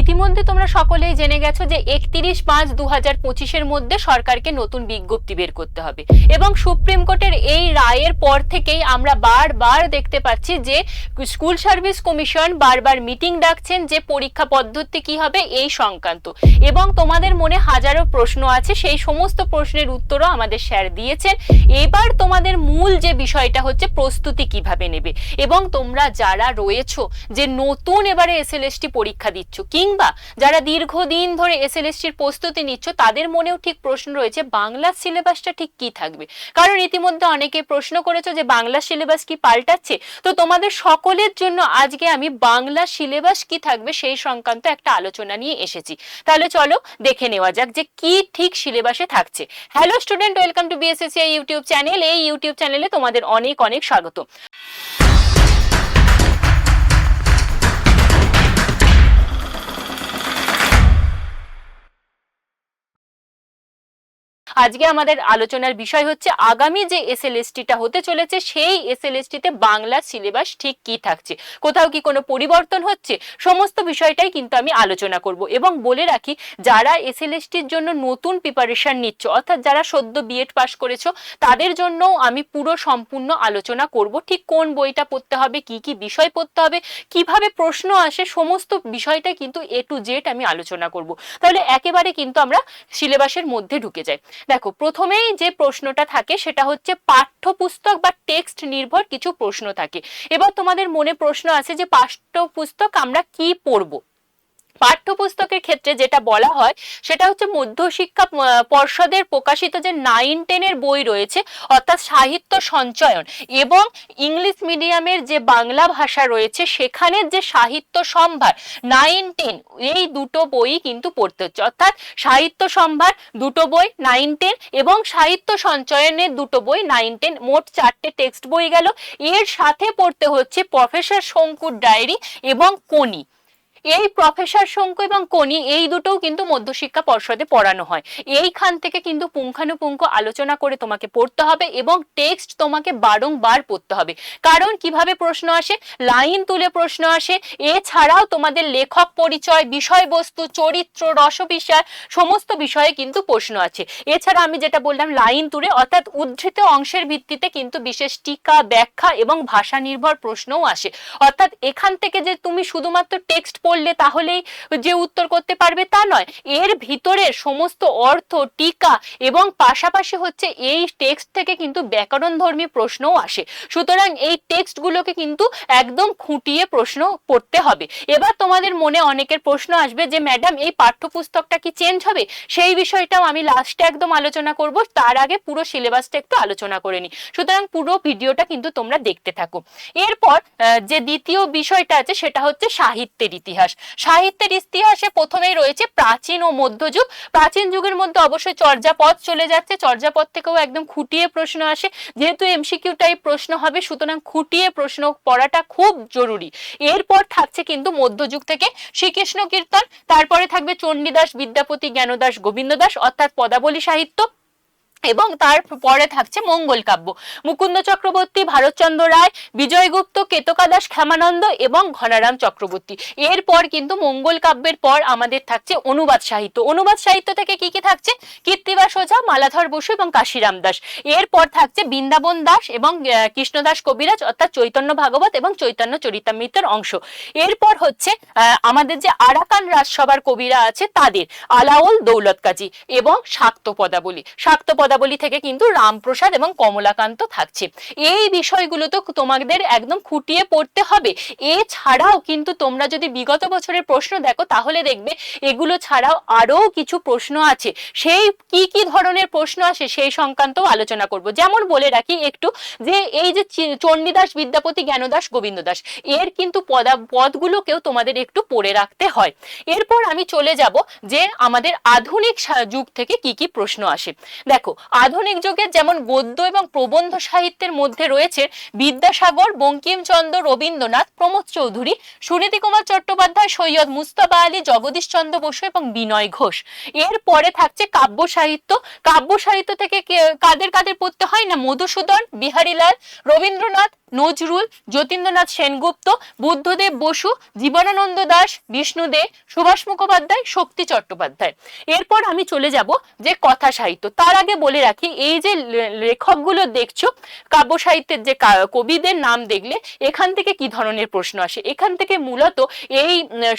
ইতিমধ্যে তোমরা সকলেই জেনে গেছো যে একত্রিশ পাঁচ দু হাজার পঁচিশের মধ্যে সরকারকে নতুন বিজ্ঞপ্তি বের করতে হবে। এবং সুপ্রিম কোর্টের এই রায়ের পর থেকেই আমরা বারবার দেখতে পাচ্ছি যে স্কুল সার্ভিস কমিশন বারবার মিটিং ডাকছেন যে পরীক্ষা পদ্ধতি কি হবে এই সংক্রান্ত। এবং তোমাদের মনে হাজারো প্রশ্ন আছে, সেই সমস্ত প্রশ্নের উত্তরও আমাদের স্যার দিয়েছেন। এবার তোমাদের মূল যে বিষয়টা হচ্ছে প্রস্তুতি কীভাবে নেবে। এবং তোমরা যারা রয়েছো যে নতুন এবারে এসএলএসটি পরীক্ষা দিচ্ছ কিংবা যারা দীর্ঘদিন ধরে এসএলএসটির প্রস্তুতি নিচ্ছ, তাদের মনেও ঠিক প্রশ্ন রয়েছে বাংলা সিলেবাসটা ঠিক কি থাকবে? কারণ ইতিমধ্যে অনেকে প্রশ্ন করেছ যে বাংলা সিলেবাস কি পাল্টাচ্ছে? তো তোমাদের সকলের জন্য আজকে আমি বাংলা সিলেবাস কি থাকবে সেই সংক্রান্ত একটা আলোচনা নিয়ে এসেছি। তাহলে চলো দেখে নেওয়া যাক যে কি ঠিক সিলেবাসে থাকছে। Hello student welcome to BSSC YouTube channel এই ইউটিউব চ্যানেলে তোমাদের অনেক অনেক স্বাগত। আজকে আমাদের আলোচনার বিষয় হচ্ছে আগামী যে এসএলএসটিটা হতে চলেছে, সেই এসএলএসটিতে বাংলা সিলেবাস ঠিক কি থাকছে? কোথাও কি কোনো পরিবর্তন হচ্ছে? সমস্ত বিষয়টাই কিন্তু আমি আলোচনা করব। এবং বলে রাখি, যারা এসএলএসটির জন্য নতুন প্রিপারেশন নিচ্ছ, অর্থাৎ যারা সদ্য বিএড পাস করেছ, তাদের জন্য আমি পুরো সম্পূর্ণ আলোচনা করব। ঠিক কোন বইটা পড়তে হবে, কি কি বিষয় পড়তে হবে, কীভাবে প্রশ্ন আসে, সমস্ত বিষয়টা কিন্তু এ টু জেড আমি আলোচনা করব। তাহলে একেবারে কিন্তু আমরা সিলেবাসের মধ্যে ঢুকে যাই। দেখো, প্রথমেই যে প্রশ্নটা থাকে সেটা হচ্ছে পাঠ্যপুস্তক বা টেক্সট নির্ভর কিছু প্রশ্ন থাকে। এবার তোমাদের মনে প্রশ্ন আছে যে পাঠ্যপুস্তক আমরা কি পড়ব? পাঠ্যপুস্তকের ক্ষেত্রে যেটা বলা হয়, সেটা হচ্ছে মধ্যশিক্ষা পর্ষদের প্রকাশিত যে নাইন টেনের বই রয়েছে, অর্থাৎ সাহিত্য সঞ্চয়ন এবং ইংলিশ মিডিয়ামের যে বাংলা ভাষা রয়েছে, সেখানের যে সাহিত্য সম্ভার নাইন টেন এই দুটো বই কিন্তু পড়তে হচ্ছে। অর্থাৎ সাহিত্য সম্ভার দুটো বই নাইন টেন এবং সাহিত্য সঞ্চয়নের দুটো বই নাইন টেন মোট চারটে টেক্সট বই গেল। এর সাথে পড়তে হচ্ছে প্রফেসর শঙ্কুর ডায়েরি এবং কোনি এই প্রফেসর শঙ্কু এবং কোনি, এই দুটোও কিন্তু মধ্যশিক্ষা পর্ষদে পড়ানো হয়। এইখান থেকে কিন্তু পুঙ্খানুপুঙ্খ আলোচনা করে তোমাকে পড়তে হবে এবং টেক্সট তোমাকে বারংবার পড়তে হবে। কারণ কীভাবে প্রশ্ন আসে? লাইন তুলে প্রশ্ন আসে। এছাড়াও তোমাদের লেখক পরিচয়, বিষয়বস্তু, চরিত্র, রসবিষয় সমস্ত বিষয়ে কিন্তু প্রশ্ন আছে। এছাড়া আমি যেটা বললাম, লাইন তুলে, অর্থাৎ উদ্ধৃত অংশের ভিত্তিতে কিন্তু বিশেষ টিকা, ব্যাখ্যা এবং ভাষা নির্ভর প্রশ্নও আসে। অর্থাৎ এখান থেকে যে তুমি শুধুমাত্র টেক্সট পড়লে তাহলেই যে উত্তর করতে পারবে তা নয়। এর ভিতরে সমস্ত অর্থ, টিকা এবং পাশাপাশি হচ্ছে এই টেক্সট থেকে কিন্তু ব্যাকরণ ধর্মী প্রশ্নও আসে। সুতরাং এই টেক্সটগুলোকে কিন্তু একদম খুঁটিয়ে প্রশ্ন পড়তে হবে। এবার তোমাদের মনে অনেকের প্রশ্ন আসবে যে, ম্যাডাম, এই পাঠ্যপুস্তকটা কি চেঞ্জ হবে? সেই বিষয়টাও আমি লাস্টে একদম আলোচনা করব। তার আগে পুরো সিলেবাসটা একটু আলোচনা করে নিই। সুতরাং পুরো ভিডিওটা কিন্তু তোমরা দেখতে থাকো। এরপর যে দ্বিতীয় বিষয়টা আছে, সেটা হচ্ছে সাহিত্যের ইতিহাস। সাহিত্যের ইতিহাসে প্রথমেই রয়েছে প্রাচীন ও মধ্যযুগ। প্রাচীন যুগের মধ্যে অবশ্যই চর্যাপদ চলে যাচ্ছে। চর্যাপদ থেকেও একদম খুঁটিয়ে প্রশ্ন আসে। যেহেতু এমসিকিউ টাইপ প্রশ্ন হবে, সুতরাং খুঁটিয়ে প্রশ্ন পড়াটা খুব জরুরি। এরপর থাকছে কিন্তু মধ্যযুগ থেকে শ্রীকৃষ্ণ কীর্তন, তারপরে থাকবে চণ্ডীদাস বিদ্যাপতি জ্ঞানদাস গোবিন্দ দাস অর্থাৎ পদাবলী সাহিত্য। এবং তার পরে থাকছে মঙ্গল কাব্য। মুকুন্দ চক্রবর্তী, ভারতচন্দ্র রায়, বিজয়গুপ্ত, কেতকা দাস এবং ঘনারাম চক্রবর্তী। এরপর কিন্তু মঙ্গল কাব্যের পর আমাদের থাকছে অনুবাদ সাহিত্য। অনুবাদ সাহিত্য থেকে কি কি থাকছে? কীর্তিবাস ওঝা মালাধর বসু এবং কাশিরাম দাস। এরপর থাকছে বৃন্দাবন দাস এবং কৃষ্ণদাস কবিরাজ, অর্থাৎ চৈতন্য ভাগবত এবং চৈতন্য চরিতামৃতের অংশ। এরপর হচ্ছে আমাদের যে আরাকান রাজসভার কবিরা আছে তাদের আলাউল দৌলত কাজী এবং শাক্ত পদাবলী শাক্ত পদাবলী থেকে কিন্তু রামপ্রসাদ এবং কমলাকান্ত থাকছে। এই বিষয়গুলো তো তোমাদের একদম খুঁটিয়ে পড়তে হবে। এছাড়াও কিন্তু তোমরা যদি বিগত বছরের প্রশ্ন দেখো, তাহলে দেখবে এগুলো ছাড়াও আরও কিছু প্রশ্ন আছে। সেই কি কি ধরনের প্রশ্ন আসে সেই সংক্রান্তও আলোচনা করব। যেমন বলে রাখি একটু যে এই যে চণ্ডীদাস বিদ্যাপতি জ্ঞানদাস গোবিন্দ দাস এর কিন্তু পদা পদগুলোকেও তোমাদের একটু পড়ে রাখতে হয়। এরপর আমি চলে যাব যে আমাদের আধুনিক যুগ থেকে কি কি প্রশ্ন আসে। দেখো আধুনিক যুগের যেমন গদ্য এবং প্রবন্ধ সাহিত্যের মধ্যে রয়েছে বিদ্যাসাগর, বঙ্কিমচন্দ্র, রবীন্দ্রনাথ, প্রমোদ চৌধুরী সুনীতি কুমার চট্টোপাধ্যায়, সৈয়দ মুস্তফা আলী জগদীশ চন্দ্র বসু এবং বিনয় ঘোষ। এর পরে থাকছে কাব্য সাহিত্য। কাব্য সাহিত্য থেকে কাদের কাদের পড়তে হয় না? মধুসূদন, বিহারীলাল, রবীন্দ্রনাথ, নজরুল, যতীন্দ্রনাথ সেনগুপ্ত, বুদ্ধদেব বসু, জীবনানন্দ দাস, বিষ্ণু দে, সুভাষ মুখোপাধ্যায়, শক্তি চট্টোপাধ্যায়। এরপর আমি চলে যাব যে কথা সাহিত্য। তার আগে বলে রাখি, এই যে লেখকগুলো দেখছ, কাব্য সাহিত্যের যে কবিদের নাম দেখলে এখান থেকে কি ধরনের প্রশ্ন আসে? এখান থেকে মূলত এই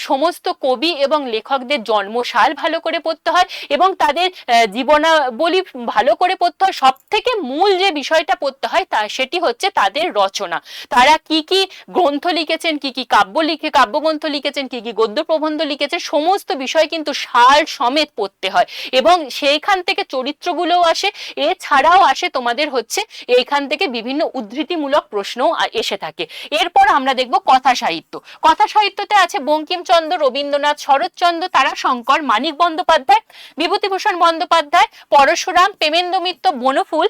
সমস্ত কবি এবং লেখকদের জন্মসাল ভালো করে পড়তে হয় এবং তাদের জীবনাবলী ভালো করে পড়তে হয়। সব থেকে মূল যে বিষয়টা পড়তে হয় তা, সেটি হচ্ছে তাদের রচনা। তারা কি কি গ্রন্থ লিখেছেন, কি কি কাব্য লিখে, কাব্যগ্রন্থ লিখেছেন, কি কি গদ্য প্রবন্ধ লিখেছেন, সমস্ত বিষয় কিন্তু সাল সমেত পড়তে হয়। এবং সেইখান থেকে চরিত্রগুলোও আসে। এছাড়াও আসে তোমাদের হচ্ছে এইখান থেকে বিভিন্ন উদ্ধৃতিমূলক প্রশ্ন এসে থাকে। এরপর আমরা দেখব কথা সাহিত্য। কথা সাহিত্যতে আছে বঙ্কিমচন্দ্র, রবীন্দ্রনাথ, শরৎচন্দ্র তারা শঙ্কর মানিক বন্দ্যোপাধ্যায়, বিভূতিভূষণ বন্দ্যোপাধ্যায়, পরশুরাম, প্রেমেন্দ্র মিত্র, বনফুল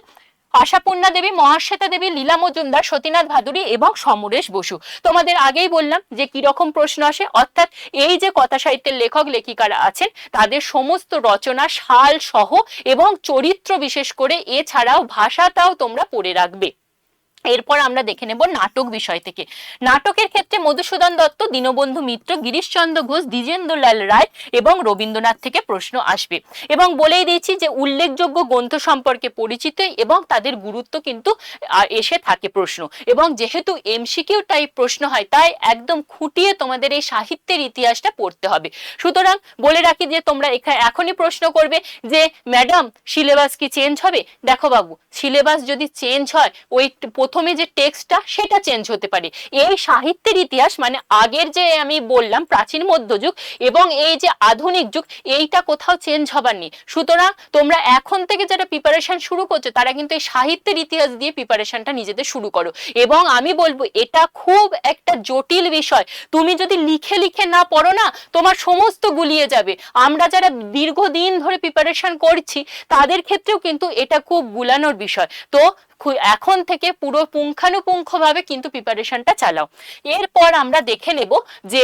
আশাপূর্ণা দেবী, মহাশ্বেতা দেবী, লীলা মজুমদার, সতীনাথ ভাদুরী এবং সমরেশ বসু। তোমাদের আগেই বললাম যে কি রকম প্রশ্ন আসে, অর্থাৎ এই যে কথা সাহিত্যের লেখক, লেখিকারা আছেন, তাদের সমস্ত রচনা, সাল সহ এবং চরিত্র বিশেষ করে, এছাড়াও ভাষাটাও তোমরা পড়ে রাখবে। এরপর আমরা দেখে নেব নাটক বিষয় থেকে। নাটকের ক্ষেত্রে মধুসূদন দত্ত, দীনবন্ধু মিত্র, গিরিশচন্দ্র ঘোষ দ্বিজেন্দ্রলাল রায় এবং রবীন্দ্রনাথ থেকে প্রশ্ন আসবে। এবং বলেই দিয়েছি যে, উল্লেখযোগ্য গ্রন্থ সম্পর্কে পরিচিত এবং তাদের গুরুত্ব কিন্তু এসে থাকে প্রশ্ন। এবং যেহেতু এমসিকিউ টাইপ প্রশ্ন হয়, তাই একদম খুঁটিয়ে তোমাদের এই সাহিত্যের ইতিহাসটা পড়তে হবে। সুতরাং বলে রাখি যে, তোমরা এখানে এখনই প্রশ্ন করবে যে, ম্যাডাম, সিলেবাস কি চেঞ্জ হবে? দেখো বাবু, সিলেবাস যদি চেঞ্জ হয়, ওই প্রথমে যে টেক্সটটা সেটা চেঞ্জ হতে পারে। এই সাহিত্যের ইতিহাস মানে আগের যে আমি বললাম প্রাচীন মধ্যযুগ এবং এই যে আধুনিক যুগ, এইটা কোথাও চেঞ্জ হবার নেই। সুতরাং তোমরা এখন থেকে যারা প্রিপারেশন শুরু করছ, তারা কিন্তু এই সাহিত্যের ইতিহাস দিয়ে প্রিপারেশনটা নিজেদের শুরু করো। এবং আমি বলব, এটা খুব একটা জটিল বিষয়। তুমি যদি লিখে লিখে না পড়ো না, তোমার সমস্ত গুলিয়ে যাবে। আমরা যারা দীর্ঘদিন ধরে প্রিপারেশন করছি, তাদের ক্ষেত্রেও কিন্তু এটা খুব গুলানোর বিষয়। তো এখন থেকে পুরো পুঙ্খানুপুঙ্খভাবে কিন্তু প্রিপারেশনটা চালাও। এরপর আমরা দেখে নেব যে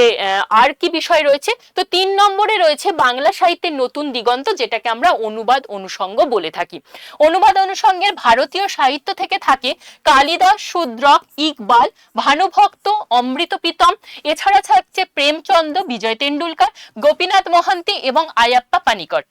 আর কি বিষয় রয়েছে। তো তিন নম্বরে রয়েছে বাংলা সাহিত্যের নতুন দিগন্ত, যেটাকে আমরা অনুবাদ অনুষঙ্গ বলে থাকি। অনুবাদ অনুষঙ্গের ভারতীয় সাহিত্য থেকে থাকে কালিদাস শূদ্রক ইকবাল, ভানুভক্ত, অমৃত প্রীতম। এছাড়া থাকছে প্রেমচন্দ্র বিজয় তেন্ডুলকর, গোপীনাথ মহান্তি এবং আয়াপ্পা পানিকর।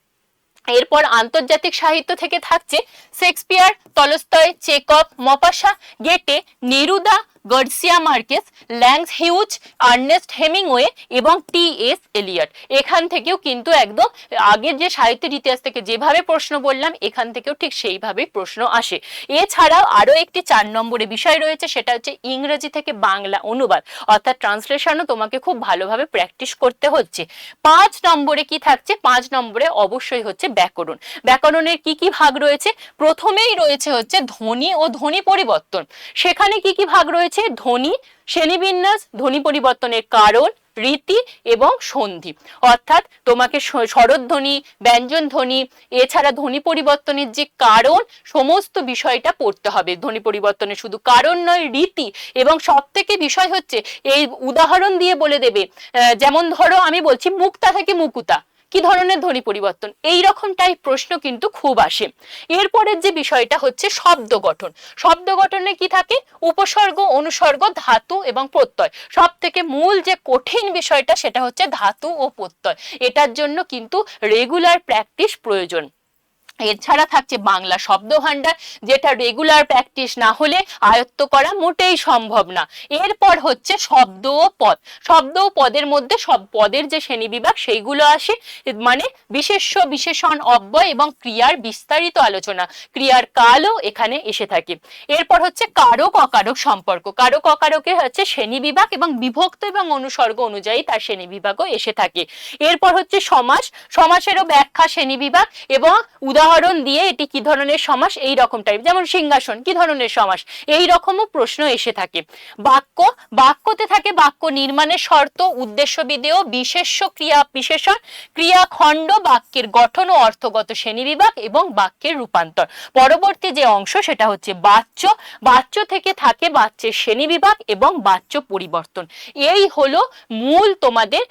এরপর আন্তর্জাতিক সাহিত্য থেকে থাকছে Shakespeare Tolstoy Chekhov Maupassant Goethe Neruda Garcia Marquez, Langston Hughes, Ernest Hemingway এবং টি এস এলিয়ট। এখান থেকেও কিন্তু একদম আগের যে সাহিত্যের ইতিহাস থেকে যেভাবে প্রশ্ন বললাম এখান থেকেও ঠিক সেইভাবেই প্রশ্ন আসে। এছাড়াও আরও একটি চার নম্বরে বিষয় রয়েছে, সেটা হচ্ছে ইংরেজি থেকে বাংলা অনুবাদ। অর্থাৎ ট্রান্সলেশনও তোমাকে খুব ভালোভাবে প্র্যাকটিস করতে হচ্ছে। পাঁচ নম্বরে কি থাকছে? পাঁচ নম্বরে অবশ্যই হচ্ছে ব্যাকরণ। ব্যাকরণের কি কি ভাগ রয়েছে? প্রথমেই রয়েছে হচ্ছে ধ্বনি ও ধ্বনি পরিবর্তন। সেখানে কি কি ভাগ রয়েছে? ধ্বনি শ্রেণীবিন্যাস ধ্বনি পরিবর্তনের কারণ, রীতি এবং সন্ধি। অর্থাৎ তোমাকে স্বরধ্বনি ব্যঞ্জন ধ্বনি এছাড়া ধ্বনি পরিবর্তনের যে কারণ, সমস্ত বিষয়টা পড়তে হবে। ধ্বনি পরিবর্তনের শুধু কারণ নয়, রীতি। এবং সব থেকে বিষয় হচ্ছে, এই উদাহরণ দিয়ে বলে দেবে যেমন ধরো আমি বলছি মুক্তা থেকে মুকুতা। কি ধরনের ধ্বনি পরিবর্তন? এই রকম টাইপ প্রশ্ন কিন্তু খুব আসে। এরপরের যে বিষয়টা হচ্ছে শব্দ গঠন। শব্দ গঠনে কি থাকে? উপসর্গ, অনুসর্গ, ধাতু এবং প্রত্যয়। সব থেকে মূল যে কঠিন বিষয়টা সেটা হচ্ছে ধাতু ও প্রত্যয়। এটার জন্য কিন্তু রেগুলার প্র্যাকটিস প্রয়োজন। এছাড়া থাকছে বাংলা শব্দ ভান্ডার যেটা রেগুলার প্র্যাকটিস না হলে আয়ত্ত করা মোটেই সম্ভব না। এরপর হচ্ছে শব্দ ও পদ। শব্দ ও পদের মধ্যে সব পদের যে শ্রেণীবিভাগ, সেইগুলো আসে মানে বিশেষ্য, বিশেষণ, অব্যয় এবং ক্রিয়ার বিস্তারিত আলোচনা। ক্রিয়ার কালও এখানে এসে থাকে। এরপর হচ্ছে কারক, অকারক সম্পর্ক। কারক, অকারকে হচ্ছে শ্রেণি বিভাগ এবং বিভক্ত এবং অনুসর্গ অনুযায়ী তার শ্রেণি বিভাগও এসে থাকে। এরপর হচ্ছে সমাস। সমাসেরও ব্যাখ্যা শ্রেণি বিভাগ এবং উদাহরণ উদাহরণ দিয়ে এটি কি ধরনের সমাস? এই রকম টাইপ যেমন সিংহাসন, কি ধরনের সমাস? এই রকমও প্রশ্ন এসে থাকে। বাক্য, বাক্যতে থাকে বাক্য নির্মাণের শর্ত উদ্দেশ্য বিধেয় বিশেষ্য ক্রিয়া বিশেষণ ক্রিয়া খণ্ড বাক্যের গঠন ও অর্থগত শ্রেণীবিভাগ এবং বাক্যের রূপান্তর। পরবর্তী যে অংশ, সেটা হচ্ছে বাচ্য। বাচ্য থেকে থাকে বাচ্যের শ্রেণীবিভাগ এবং বাচ্য পরিবর্তন। এই হলো মূল তোমাদের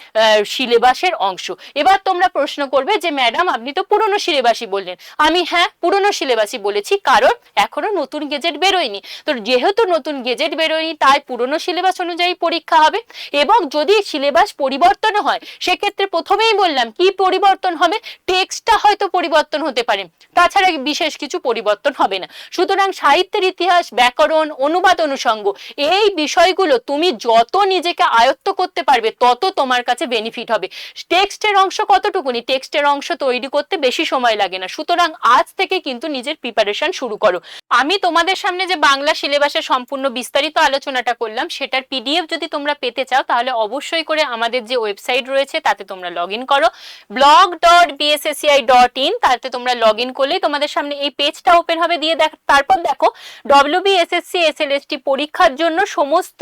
সিলেবাসের অংশ। এবার তোমরা প্রশ্ন করবে যে, ম্যাডাম, আপনি তো পুরনো সিলেবাসই বললেন। আমি হ্যাঁ পুরনো সিলেবাসই বলেছি, কারণ এখনও নতুন গেজেট বেরোয়নি। তো যেহেতু নতুন গেজেট বেরোয়নি, তাই পুরনো সিলেবাস অনুযায়ী পরীক্ষা হবে এবং যদি সিলেবাস পরিবর্তন হয়, সেক্ষেত্রে প্রথমেই বললাম কি পরিবর্তন হবে, টেক্সটটা হয়তো পরিবর্তন হতে পারে। তাছাড়া বিশেষ কিছু পরিবর্তন হবে না। সুতরাং সাহিত্যের ইতিহাস, ব্যাকরণ, অনুবাদ অনুষঙ্গ এই বিষয়গুলো তুমি যত নিজেকে আয়ত্ত করতে পারবে, তত তোমার কাছে বেনিফিট হবে। টেক্সটের অংশ কতটুকুনি? টেক্সটের অংশ তৈরি করতে বেশি সময় লাগে না। সুতরাং আজ থেকে কিন্তু নিজের প্রিপারেশন শুরু করো। আমি তোমাদের সামনে যে বাংলা সিলেবাসের সম্পূর্ণ বিস্তারিত আলোচনাটা করলাম, সেটার পিডিএফ যদি তোমরা পেতে চাও, তাহলে অবশ্যই করে আমাদের যে ওয়েবসাইট রয়েছে, তাতে তোমরা লগ ইন করো। Blog dot BSSCI dot in তাতে তোমরা লগ ইন করলেই তোমাদের সামনে এই পেজটা ওপেন হবে। দিয়ে দেখ, তারপর দেখো ডব্লিউবিএসএসসি এসএলএসটি পরীক্ষার জন্য সমস্ত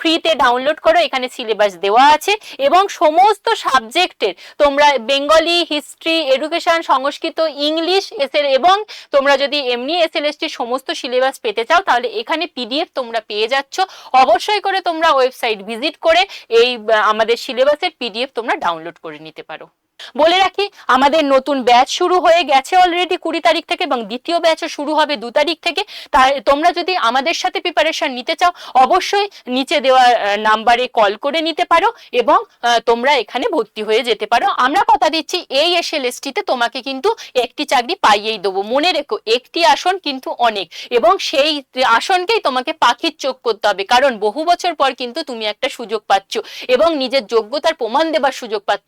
ফ্রিতে ডাউনলোড করো, এখানে সিলেবাস দেওয়া আছে। এবং সমস্ত সাবজেক্টের তোমরা Bengali history education Sanskrit English SL এবং তোমরা যদি এমনি এসএলএসটির সমস্ত সিলেবাস পেতে চাও, তাহলে এখানে পিডিএফ তোমরা পেয়ে যাচ্ছ। অবশ্যই করে তোমরা ওয়েবসাইট ভিজিট করে এই আমাদের সিলেবাসের পিডিএফ তোমরা ডাউনলোড করে নিতে পারো। বলে রাখি, আমাদের নতুন ব্যাচ শুরু হয়ে গেছে অলরেডি কুড়ি তারিখ থেকে এবং দ্বিতীয় ব্যাচও শুরু হবে দু তারিখ থেকে। তাই তোমরা যদি আমাদের সাথে প্রিপারেশন নিতে চাও, অবশ্যই নিচে দেওয়া নাম্বারে কল করে নিতে পারো এবং তোমরা এখানে ভর্তি হয়ে যেতে পারো। আমরা কথা দিচ্ছি এই এসএলএসটিতে তোমাকে কিন্তু একটি চাকরি পাইয়েই দেবো। মনে রেখো, একটি আসন কিন্তু অনেক এবং সেই আসনকেই তোমাকে পাখির চোখ করতে হবে। কারণ বহু বছর পর কিন্তু তুমি একটা সুযোগ পাচ্ছ এবং নিজের যোগ্যতার প্রমাণ দেবার সুযোগ পাচ্ছ।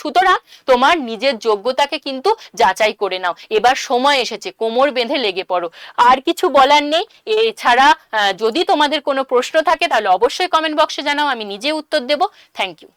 সুতরাং তোমার নিজের যোগ্যতাকে কিন্তু যাচাই করে নাও। এবার সময় এসেছে, কোমর বেঁধে লেগে পড়ো। আর কিছু বলার নেই। এছাড়া যদি তোমাদের কোনো প্রশ্ন থাকে, তাহলে অবশ্যই কমেন্ট বক্সে জানাও, আমি নিজে উত্তর দেব। Thank you